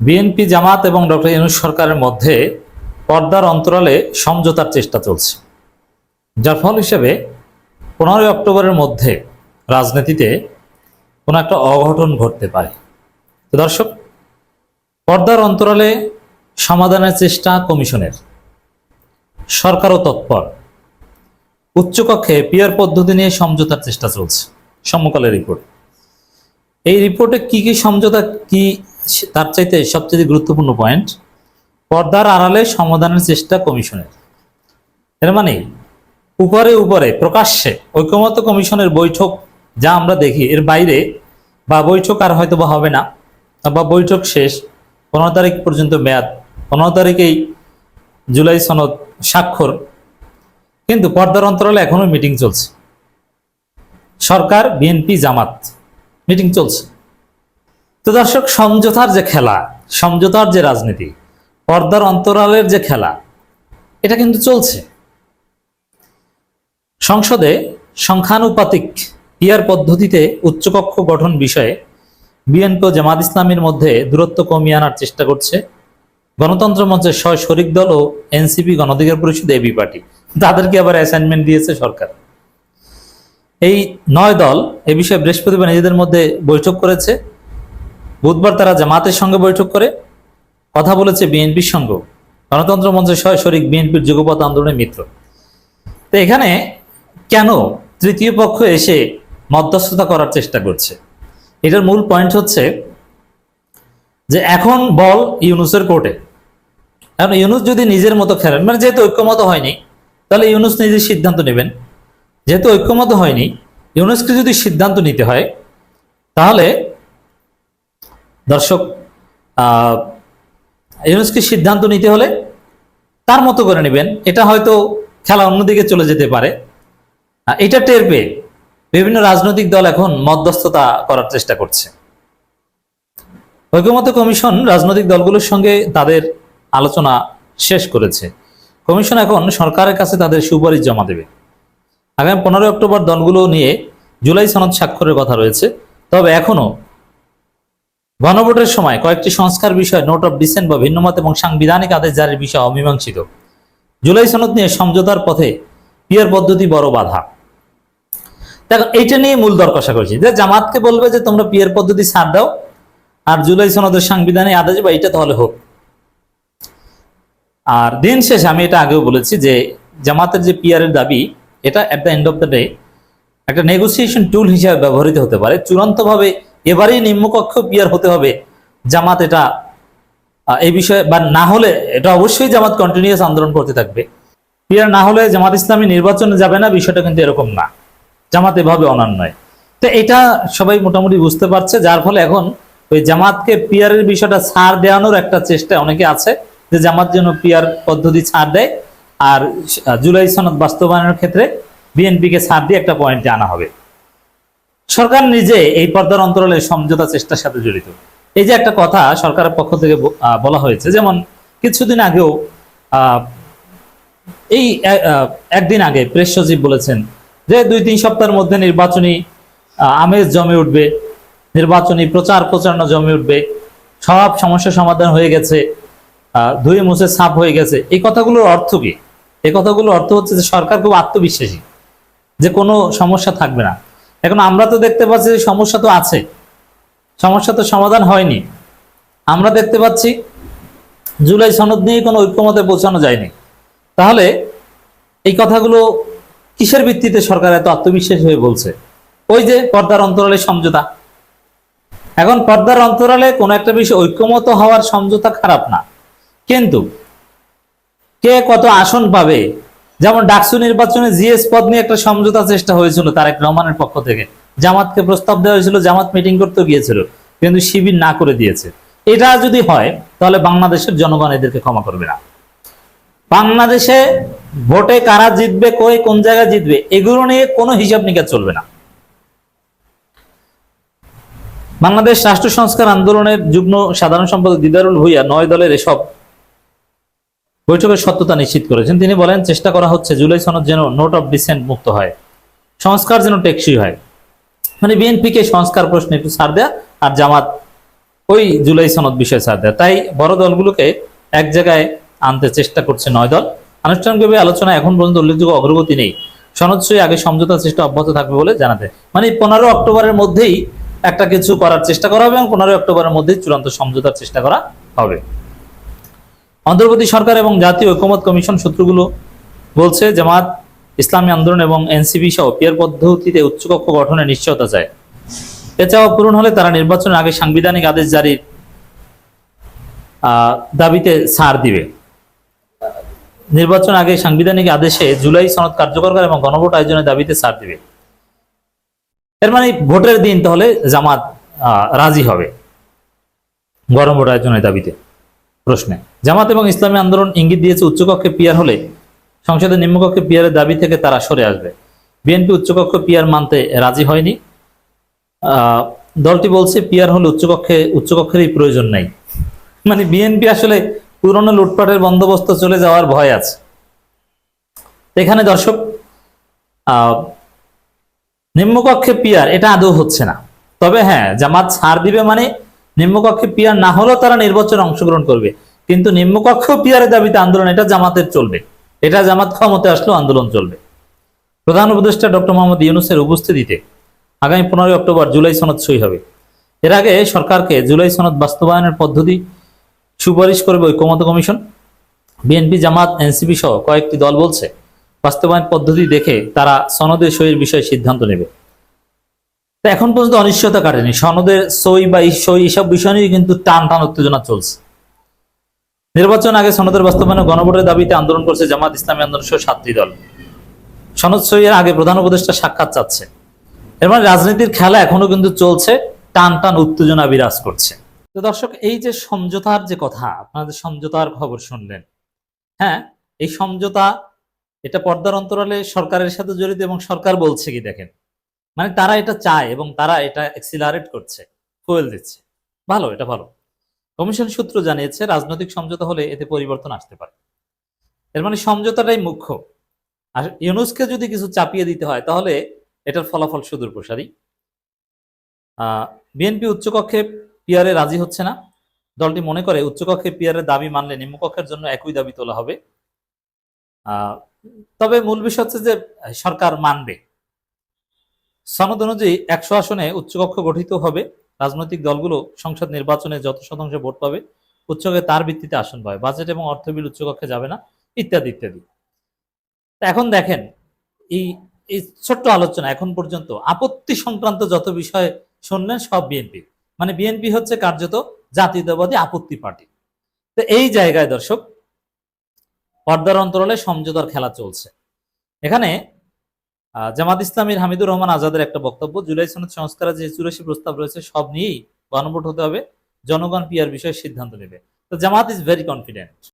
BNP জামাত এবং doctor Yunus সরকারের মধ্যে পর্দার অন্তরালে সমঝোতার চেষ্টা চলছে, যার ফল হিসেবে পনেরোই অক্টোবরের মধ্যে রাজনীতিতে কোনো একটা অঘটন ঘটতে পারে। তো দর্শক, পর্দার অন্তরালে সমাধানের চেষ্টা কমিশনের। সরকারও তৎপর। উচ্চকক্ষে পিয়ার পদ্ধতি নিয়ে সমঝোতার চেষ্টা চলছে। সম্মকালের রিপোর্ট। এই রিপোর্টে কি কি সমঝোতা কি তার চাইতে সবচেয়ে গুরুত্বপূর্ণ পয়েন্ট পর্দার আড়ালে সমাধানের চেষ্টা কমিশনের। এর মানে উপরে উপরে, প্রকাশ্যে ঐক্যমত্য কমিশনের বৈঠক যা আমরা দেখি, এর বাইরে বা বৈঠক আর হয়তো বা হবে না, বা বৈঠক শেষ, পনেরো তারিখ পর্যন্ত মেয়াদ, পনেরো তারিখেই জুলাই সনদ স্বাক্ষর। কিন্তু পর্দার অন্তরালে এখনও মিটিং চলছে। সরকার, বিএনপি, জামাত। মিটিং চলছে। তো দর্শক, সমঝোতার যে খেলা, সমঝোতার যে রাজনীতি, পর্দার অন্তরালের যে খেলা, এটা কিন্তু চলছে। সংসদে সংখ্যানুপাতিক পিয়ার পদ্ধতিতে উচ্চকক্ষ গঠন বিষয়ে বিএনপি ও জামাত ইসলামের মধ্যে দূরত্ব কমিয়ে আনার চেষ্টা করছে। গণতন্ত্র মঞ্চের ছয় শরিক দল ও এনসিপি গণধিকার পরিষদ এবি পার্টি। তাদেরকে আবার অ্যাসাইনমেন্ট দিয়েছে সরকার। এই নয় দল এ বিষয়ে বৃহস্পতিবার নিজেদের মধ্যে বৈঠক করেছে। বুধবার তারা জামাতের সঙ্গে বৈঠক করে। কথা বলেছে বিএনপির সঙ্গে। গণতন্ত্র মঞ্চের সহ শরিক বিএনপির যুগপথ আন্দোলনের মিত্র। তো এখানে কেন তৃতীয় পক্ষ এসে মধ্যস্থতা করার চেষ্টা করছে? এটার মূল পয়েন্ট হচ্ছে যে এখন বল ইউনুসের কোর্টে। এখন ইউনুস যদি নিজের মতো খেলেন মানে যেহেতু ঐক্যমত হয়নি, তাহলে ইউনুস নিজের সিদ্ধান্ত নেবেন। যেহেতু ঐক্যমত হয়নি, ইউনুসকে যদি সিদ্ধান্ত নিতে হয়, তাহলে দর্শক ইউনুসকে সিদ্ধান্ত নিতে হলে তার মতো করে নেবেন। এটা হয়তো খেলা অন্যদিকে চলে যেতে পারে। এটা টের পেয়ে বিভিন্ন রাজনৈতিক দল এখন মধ্যস্থতা করার চেষ্টা করছে। ঐক্যমত্য কমিশন রাজনৈতিক দলগুলোর সঙ্গে তাদের আলোচনা শেষ করেছে। কমিশন এখন সরকারের কাছে তাদের সুপারিশ জমা দেবে। আগামী পনেরোই অক্টোবর দলগুলো নিয়ে জুলাই সনদ স্বাক্ষরের কথা রয়েছে। তবে এখনও গণভোটের সময় কয়েকটি সংস্কার বিষয়, নোট অফ ডিসেন্ট বা ভিন্নমত এবং সাংবিধানিক আদেশ জারির বিষয় অমীমাংসিত। জুলাই সনদ নিয়ে সমঝোতার পথে পিয়ার পদ্ধতি বড় বাধা। দেখো, এইটা নিয়ে মূল দর কষা করছি যে জামাতকে বলবে যে তোমরা পিয়ার পদ্ধতি ছাড় দাও, আর জুলাই সনদের সাংবিধানিক আদেশ বা এটা তাহলে হোক। আর দিন শেষে আমি এটা আগেও বলেছি যে জামাতের যে পিয়ারের দাবি এটা at the end of the day একটা নেগোসিয়েশন টুল হিসেবে ব্যবহৃত হতে পারে। চূড়ান্তভাবে এবারেই নিম্নকক্ষ পিয়ার হতে হবে। জামাত এটা এই বিষয়ে বা না হলে এটা অবশ্যই জামাত কন্টিনিউয়াস আন্দোলন করতে থাকবে। পিয়ার না হলে জামাত ইসলামী নির্বাচনে যাবে না, বিষয়টা কিন্তু এরকম না। জামাত এভাবে অনান্যয়। তো এটা সবাই মোটামুটি বুঝতে পারছে, যার ফলে এখন ওই জামাতকে পিয়ারের বিষয়টা ছাড় দেওয়ানোর একটা চেষ্টা অনেকে আছে, যে জামাত যেন পিয়ার পদ্ধতি ছাড় দেয়। আর জুলাই সনদ বাস্তবায়নের ক্ষেত্রে বিএনপিকে ছাড় দিয়ে একটা পয়েন্টে আনা হবে। সরকার নিজে এই পর্দার অন্তরালে সমঝোতা চেষ্টার সাথে জড়িত। এই যে একটা কথা সরকারের পক্ষ থেকে বলা হয়েছে, যেমন কিছুদিন আগেও এই একদিন আগে প্রেস সচিব বলেছেন যে দুই তিন সপ্তাহের মধ্যে নির্বাচনী আমেজ জমে উঠবে, নির্বাচনী প্রচার প্রচারণা জমে উঠবে, সব সমস্যা সমাধান হয়ে গেছে ধুয়ে মুছে সাফ হয়ে গেছে। এই কথাগুলোর অর্থ কি? এই কথাগুলোর অর্থ হচ্ছে যে সরকার খুব আত্মবিশ্বাসী, যে কোনো সমস্যা থাকবে না। এখন আমরা তো দেখতে পাচ্ছি যে সমস্যা তো আছে, সমস্যা তো সমাধান হয়নি। আমরা দেখতে পাচ্ছি জুলাই সনদ নিয়ে কোনো ঐক্যমতে পৌঁছানো যায়নি। তাহলে এই কথাগুলো কিসের ভিত্তিতে সরকার এত আত্মবিশ্বাস হয়ে বলছে? ওই যে পর্দার অন্তরালে সমঝোতা। এখন পর্দার অন্তরালে কোনো একটা বিষয় ঐক্যমত হওয়ার সমঝোতা খারাপ না। কিন্তু কে কত আসন পাবে? যেমন ডাকসু নির্বাচনে জিএস পদ নিয়ে একটা সমঝোতা চেষ্টা হয়েছিল তারেক রহমানের পক্ষ থেকে। জামাতকে প্রস্তাব দেওয়া হয়েছিল, জামাত মিটিং করতে গিয়েছিল, কিন্তু শিবির না করে দিয়েছে। এটা যদি হয়, তাহলে বাংলাদেশের জনগণ এদেরকে ক্ষমা করবে না। বাংলাদেশে ভোটে কারা জিতবে, কই, কোন জায়গায় জিতবে, এগুলো নিয়ে কোনো হিসাব নিকাশ চলবে না। বাংলাদেশ রাষ্ট্র সংস্কার আন্দোলনের যুগ্ম সাধারণ সম্পাদক দিদারুল ভুইয়া নয় দলের এসব বৈঠকের সত্যতা নিশ্চিত করেছেন। তিনি বলেন, চেষ্টা করা হচ্ছে জুলাই সনদ যেন নোট অফ ডিসেন্ট মুক্ত হয়, সংস্কার যেন টেকসই হয়। মানে বিএনপিকে সংস্কার প্রশ্নে একটু ছাড় দেয়া আর জামাত ওই জুলাই সনদ বিষয়ে ছাড় দেয়। তাই বড় দলগুলোকে এক জায়গায় আনতে চেষ্টা করছে নয় দল। আনুষ্ঠানিকভাবে আলোচনা এখন পর্যন্ত উল্লেখযোগ্য অগ্রগতি নেই। সনদ সই আগে সমঝোতা চেষ্টা অব্যাহত থাকবে বলে জানাতে। মানে পনেরো অক্টোবরের মধ্যেই একটা কিছু করার চেষ্টা করা হবে এবং পনেরোই অক্টোবরের মধ্যেই চূড়ান্ত সমঝোতার চেষ্টা করা হবে। অন্তর্বর্তী সরকার এবং জাতীয় ঐকমত কমিশন সূত্রগুলো বলছে, জামাত, ইসলামী আন্দোলন এবং এনসিপি সহ পিয়ার পদ্ধতিতে উচ্চকক্ষ গঠনের নিশ্চয়তা চায়। এছাড়াও পূরণ হলে তারা নির্বাচনের আগে সাংবিধানিক আদেশ জারির দাবিতে ছাড় দিবে। নির্বাচন আগে সাংবিধানিক আদেশে জুলাই সনদ কার্যকর করে এবং গণভোট আয়োজনের দাবিতে ছাড় দিবে। এর মানে ভোটের দিন তাহলে জামাত রাজি হবে গণভোট আয়োজনের দাবিতে। প্রশ্নে। জামাত এবং ইসলামী আন্দোলন ইঙ্গিত দিয়েছে উচ্চকক্ষে পিয়ার হলে সংসদের নিম্নকক্ষে পিয়ারের দাবি থেকে তারা সরে আসবে। বিএনপি উচ্চকক্ষ পিয়ার মানতে রাজি হয়নি। দলটি বলছে পিয়ার হলে উচ্চকক্ষে, উচ্চকক্ষেরই প্রয়োজন নাই। মানে বিএনপি আসলে পুরনো লুটপাটের বন্দোবস্ত চলে যাওয়ার ভয় আছে। এখানে দর্শক নিম্নকক্ষে পিয়ার, এটা আদৌ হচ্ছে না। তবে হ্যাঁ জামাত ছাড় দিবে মানে নিম্নকক্ষে পিয়ার না হলেও তারা নির্বাচনে অংশগ্রহণ করবে। কিন্তু নিম্নকক্ষ পিয়ারের দাবিতে আন্দোলন, এটা জামাতের চলবে। এটা জামাত ক্ষমতা আসলেও আন্দোলন চলবে। প্রধান উপদেষ্টা ডক্টর মোহাম্মদ ইউনুসের উপস্থিতিতে আগামী পনেরোই অক্টোবর জুলাই সনদ সই হবে। এর আগে সরকারকে জুলাই সনদ বাস্তবায়নের পদ্ধতি সুপারিশ করবে ঐক্যমত কমিশন। বিএনপি, জামাত, এনসিপি সহ কয়েকটি দল বলছে, বাস্তবায়ন পদ্ধতি দেখে তারা সনদের সইয়ের বিষয়ে সিদ্ধান্ত নেবে। তো এখন পর্যন্ত অনিশ্চয়তা কাটেনি। সনদের সই বা সই এসব বিষয় নিয়ে কিন্তু টান টান উত্তেজনা চলছে। নির্বাচন আগে সনদের বাস্তবায়নে গণভোটের দাবিতে আন্দোলন করছে জামাত ইসলামী আন্দোলন সহ সাতটি দল। সনদ সইয়ের আগে প্রধান উপদেষ্টা সাক্ষাৎ চাচ্ছে। এর মানে রাজনীতির খেলা এখনও কিন্তু চলছে, টান টান উত্তেজনা বিরাজ করছে। তো দর্শক, এই যে সমঝোতার যে কথা, আপনাদের সমঝোতার খবর শুনলেন। হ্যাঁ এই সমঝোতা এটা পর্দার অন্তরালে সরকারের সাথে জড়িত এবং সরকার বলছে কি দেখেন? মানে তারা এটা চায় এবং তারা এটা এক্সিলারেট করছে ফুয়েল দিচ্ছে। ভালো, এটা ভালো। কমিশন সূত্র জানিয়েছে, রাজনৈতিক সমঝোতা হলে এতে পরিবর্তন আসতে পারে। এর মানে সমঝোতাটাই মুখ্য। আর ইউনুসকে যদি কিছু চাপিয়ে দিতে হয়, তাহলে এটার ফলাফল সুদূর প্রসারী। বিএনপি উচ্চকক্ষে পিয়ারে রাজি হচ্ছে না। দলটি মনে করে, উচ্চকক্ষে পিয়ারের দাবি মানলে নিম্নকক্ষের জন্য একই দাবি তোলা হবে। তবে মূল বিষয় হচ্ছে যে, সরকার মানবে। সনদ অনুযায়ী একশো আসনে উচ্চকক্ষ গঠিত হবে। রাজনৈতিক দলগুলো সংসদ নির্বাচনে যত শতাংশ ভোট পাবে উচ্চকে তার ভিত্তিতে আসন পাবে। বাজেট এবং অর্থ বিল উচ্চকক্ষে যাবে না, ইত্যাদি ইত্যাদি। এখন দেখেন, এই এই ছোট্ট আলোচনা এখন পর্যন্ত আপত্তি সংক্রান্ত যত বিষয় শুনলেন সব বিএনপি মানে বিএনপি হচ্ছে কার্যত জাতীয়তাবাদী আপত্তি পার্টি। তো এই জায়গায় দর্শক, পর্দার অন্তরালে সমঝোতার খেলা চলছে। এখানে জামাত ইসলামীর হামিদুর রহমান আজাদের একটা বক্তব্য, জুলাই সনদ সংস্কারের যে চুরাশি প্রস্তাব রয়েছে, সব নিয়েই গণভোট হতে হবে। জনগণ পিয়ার বিষয়ে সিদ্ধান্ত নেবে। তো জামাত ইজ ভেরি কনফিডেন্ট